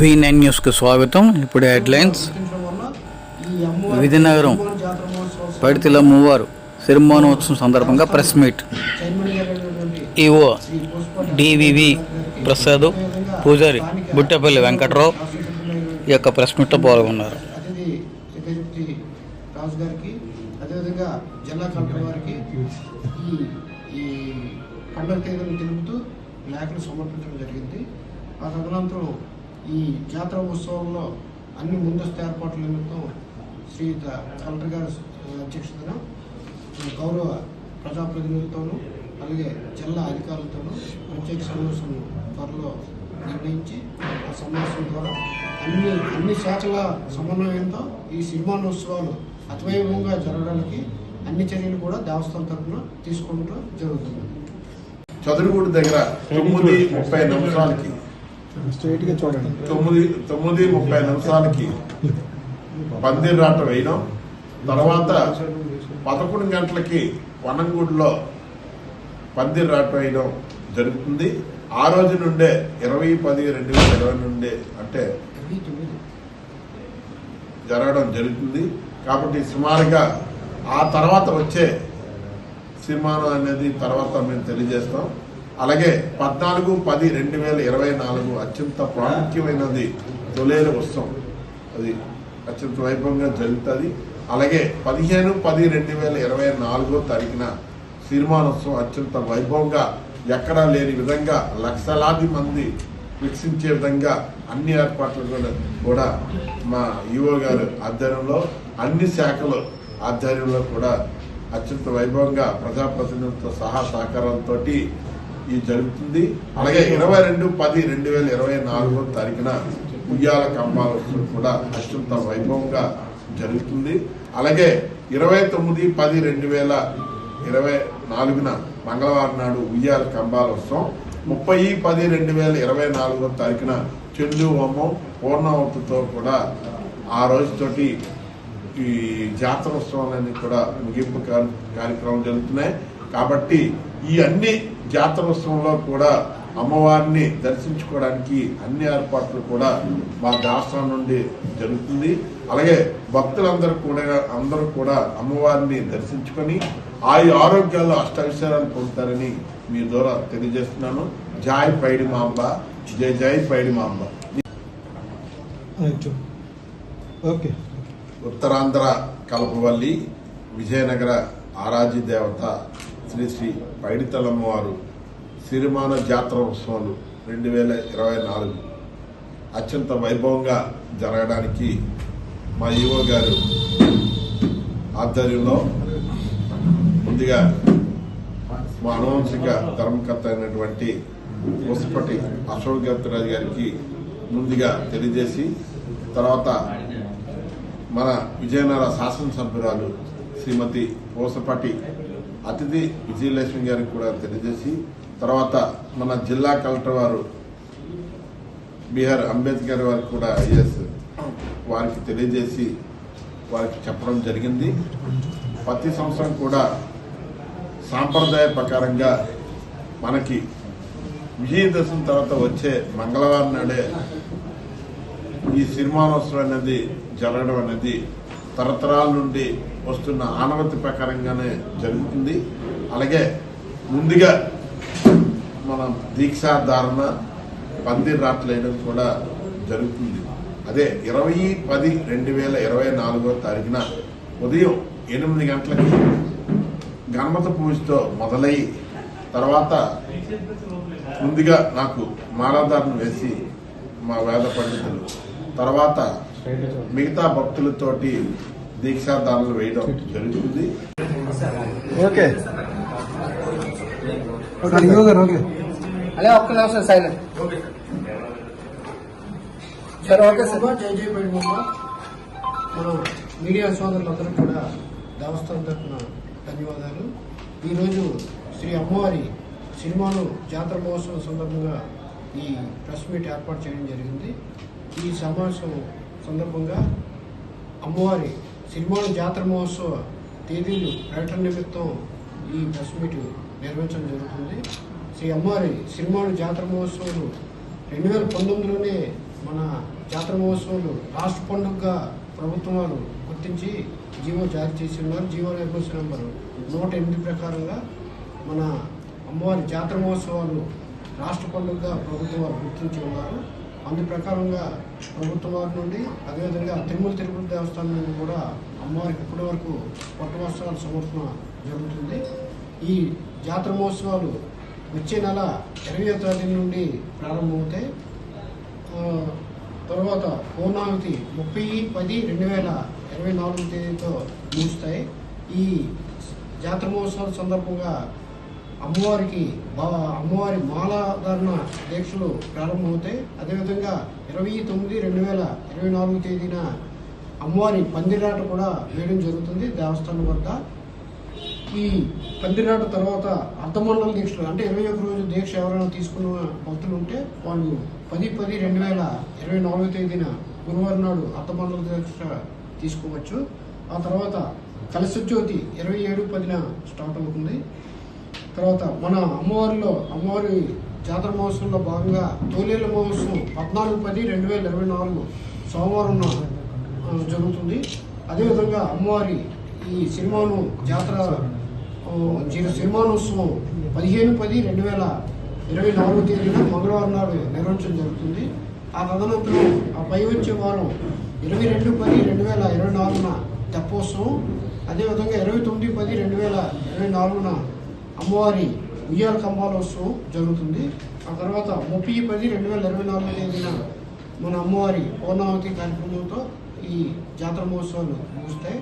V nine న్యూస్కి స్వాగతం. ఇప్పుడు హెడ్లైన్స్. విజయనగరం పడితిల మూవారు సిరిమానోత్సవం సందర్భంగా press meet. EO DVV Prasad పూజారి బుట్టపల్లి వెంకట్రావు ఈ యొక్క ప్రెస్ మీట్లో పాల్గొన్నారు. ఈ పండుగ తేదీని తెలుపుతూ లేఖలు సమర్పించడం జరిగింది. ఆ తదనంతరం ఈ జాతర ఉత్సవంలో అన్ని ముందస్తు ఏర్పాట్ల నిమిత్తం శ్రీ కలెక్టర్ గారి అధ్యక్షతన గౌరవ ప్రజాప్రతినిధులతోనూ అలాగే జిల్లా అధికారులతోనూ ప్రత్యేక సమావేశం త్వరలో నిర్ణయించి ఆ సమావేశం ద్వారా అన్ని అన్ని శాఖల సమన్వయంతో ఈ సినిమానోత్సవాలు అతివైభవంగా జరగడానికి అన్ని చర్యలు కూడా దేవస్థానం తరఫున తీసుకుంటూ జరుగుతుంది. చదురుగుడు దగ్గర తొమ్మిది ముప్పై నిమిషాలకి స్ట్రైట్గా చూడండి. తొమ్మిది తొమ్మిది ముప్పై నిమిషాలకి పందిరాట వేయడం. తర్వాత పదకొండు గంటలకి వనంగూడులో పందిరాట వేయడం జరుగుతుంది. ఆ రోజు నుండే ఇరవై పది రెండు వేల ఇరవై నుండే అంటే జరగడం జరుగుతుంది. కాబట్టి సుమారుగా ఆ తర్వాత వచ్చే సినిమాను అనేది తర్వాత మేము తెలియజేస్తాం. అలాగే పద్నాలుగు పది రెండు వేల ఇరవై నాలుగు అత్యంత ప్రాముఖ్యమైనది తొలేరు ఉత్సవం అది అత్యంత వైభవంగా జరుగుతుంది. అలాగే పదిహేను పది రెండు వేల ఇరవై నాలుగో తారీఖున సినిమానోత్సవం అత్యంత వైభవంగా ఎక్కడా లేని విధంగా లక్షలాది మంది వీక్షించే విధంగా అన్ని ఏర్పాట్లు కూడా కూడా మా ఈవో గారు ఆధ్వర్యంలో అన్ని శాఖలు ఆధ్వర్యంలో కూడా అత్యంత వైభవంగా ప్రజాప్రతినిధులతో సహా సహకారాలతోటి ఇది జరుగుతుంది. అలాగే ఇరవై రెండు పది రెండు వేల ఇరవై నాలుగో తారీఖున ఉయ్యాల కంబాల ఉత్సవం కూడా అత్యంత వైభవంగా జరుగుతుంది. అలాగే ఇరవై తొమ్మిది పది రెండు వేల ఇరవై నాలుగున మంగళవారం నాడు ఉయ్యాల కంబాల ఉత్సవం. ముప్పై పది రెండు వేల ఇరవై నాలుగో తారీఖున చెండు హోమం పూర్ణావతితో కూడా ఆ రోజుతోటి ఈ జాతర ఉత్సవాలన్నీ కూడా ముగింపు కార్- కార్యక్రమం జరుగుతున్నాయి. కాబట్టి ఈ అన్ని జాతర ఉత్సవంలో కూడా అమ్మవారిని దర్శించుకోవడానికి అన్ని ఏర్పాట్లు కూడా మా దాస్త్రం నుండి జరుగుతుంది. అలాగే భక్తులందరూ కూడా అందరూ కూడా అమ్మవారిని దర్శించుకొని ఆయు ఆరోగ్యాలు అష్టవిషయాలు పొందుతారని మీ ద్వారా తెలియజేస్తున్నాను. జాయ్ పైడి మాంబ జై జై పైడి మాంబ ఓకే. ఉత్తరాంధ్ర కలపవల్లి విజయనగర ఆరాధ్య దేవత శ్రీ శ్రీ పైడితలమ్మవారు సిరిమాన జాతర ఉత్సవాలు రెండు వేల ఇరవై నాలుగు అత్యంత వైభవంగా జరగడానికి మా ఈవో గారు ఆధ్వర్యంలో ముందుగా మా అనువంశిక ధర్మకర్త అయినటువంటి పుస్తపటి అశోక్ గౌతరాజు గారికి ముందుగా తెలియజేసి తర్వాత మన విజయనగర శాసనసభ్యురాలు శ్రీమతి పూసపాటి అతిథి విజయలక్ష్మి గారికి కూడా తెలియజేసి తర్వాత మన జిల్లా కలెక్టర్ వారు బీహార్ అంబేద్కర్ వారికి కూడా ఐఎస్ వారికి తెలియజేసి వారికి చెప్పడం జరిగింది. ప్రతి సంవత్సరం కూడా సాంప్రదాయ ప్రకారంగా మనకి విజయదశమి తర్వాత వచ్చే మంగళవారం నాడే ఈ సినిమానోత్సవం అనేది జరగడం అనేది తరతరాల నుండి వస్తున్న ఆనవతి ప్రకారంగానే జరుగుతుంది. అలాగే ముందుగా మనం దీక్షాధారణ పందిర్ కూడా జరుగుతుంది. అదే ఇరవై పది రెండు వేల ఇరవై నాలుగో తారీఖున ఉదయం ఎనిమిది గంటలకి గణపతి పూజతో మొదలై తర్వాత ముందుగా నాకు మాలాధారణ వేసి మా వేద పండితులు తర్వాత మిగతా భక్తులతోటి దీక్షాధారణలు వేయడం జరుగుతుంది. ఓకే. అలా ఒక్క నిమిషం సైలెంట్. సరే. Okay sir. జై జై పైడిబొమ్మ మనం మీడియా సోదరులందరూ కూడా దేవస్థానం తరఫున ధన్యవాదాలు. ఈరోజు శ్రీ అమ్మవారి సినిమాను జాతర మహోత్సవం సందర్భంగా ఈ ప్రెస్ మీట్ ఏర్పాటు చేయడం జరిగింది. ఈ సమావేశం సందర్భంగా అమ్మవారి సినిమాను జాతర మహోత్సవ తేదీలు ప్రకటన నిమిత్తం ఈ ప్రెస్ మీట్ నిర్వహించడం జరుగుతుంది. శ్రీ అమ్మవారి సినిమాను జాతర మహోత్సవాలు రెండు వేల పంతొమ్మిదిలోనే మన జాతర మహోత్సవాలు రాష్ట్ర పండుగగా ప్రభుత్వం వారు గుర్తించి జీవో జారీ చేసి ఉన్నారు జీవో నిర్దేశ నెంబర్ నూట ఎనిమిది ప్రకారంగా మన అమ్మవారి జాతర మహోత్సవాలు రాష్ట్ర పండుగగా ప్రభుత్వం వారు గుర్తించి ఉన్నారు. అందు ప్రకారంగా ప్రభుత్వం వారి నుండి అదేవిధంగా తిరుమల తిరుపతి దేవస్థానం నుండి కూడా అమ్మవారికి ఇప్పటి వరకు కొత్త వస్త్రాల సమర్పణ జరుగుతుంది. ఈ జాతర మహోత్సవాలు వచ్చే నెల ఇరవై తేదీ నుండి ప్రారంభమవుతాయి. తర్వాత పౌర్ణామితి ముప్పై పది రెండు వేల ఇరవై నాలుగు తేదీతో ముగుస్తాయి. ఈ జాతర మహోత్సవాల సందర్భంగా అమ్మవారికి బా- అమ్మవారి మాలాధారణ దీక్షలు ప్రారంభమవుతాయి. అదేవిధంగా ఇరవై తొమ్మిది రెండు వేల ఇరవై నాలుగు తేదీన అమ్మవారి పందిరాట కూడా వేయడం జరుగుతుంది దేవస్థానం వద్ద. ఈ పందిరాట తర్వాత అర్ధమండల దీక్షలు అంటే ఇరవై ఒక రోజు దీక్ష ఎవరైనా తీసుకున్న భక్తులు ఉంటే వాళ్ళు పది పది రెండు వేల ఇరవై నాలుగో తేదీన గురువారం నాడు అర్ధమండల దీక్ష తీసుకోవచ్చు. ఆ తర్వాత కలశ జ్యోతి ఇరవై ఏడు పదిన స్టార్ట్ అవుతుంది. తర్వాత మన అమ్మవారిలో అమ్మవారి జాతర మహోత్సవంలో భాగంగా తొలిల మహోత్సవం పద్నాలుగు పది రెండు వేల ఇరవై నాలుగు సోమవారం జరుగుతుంది. అదేవిధంగా అమ్మవారి ఈ సినిమాను జాతర సినిమానోత్సవం పదిహేను పది రెండు వేల ఇరవై నాలుగు తేదీన మంగళవారం నాడు నిర్వహించడం జరుగుతుంది. ఆ తదనంతరం ఆ పై వచ్చే వారం ఇరవై రెండు పది రెండు వేల ఇరవై నాలుగున తెప్పోత్సవం. అదేవిధంగా ఇరవై తొమ్మిది పది రెండు వేల ఇరవై నాలుగున అమ్మవారి ఉయ్యాల కంబాలోత్సవం జరుగుతుంది. ఆ తర్వాత ముప్పై పది రెండు వేల ఇరవై నాలుగు తేదీన మన అమ్మవారి పూర్ణావతి కార్యక్రమంతో ఈ జాతర మహోత్సవాలు ముగుస్తాయి.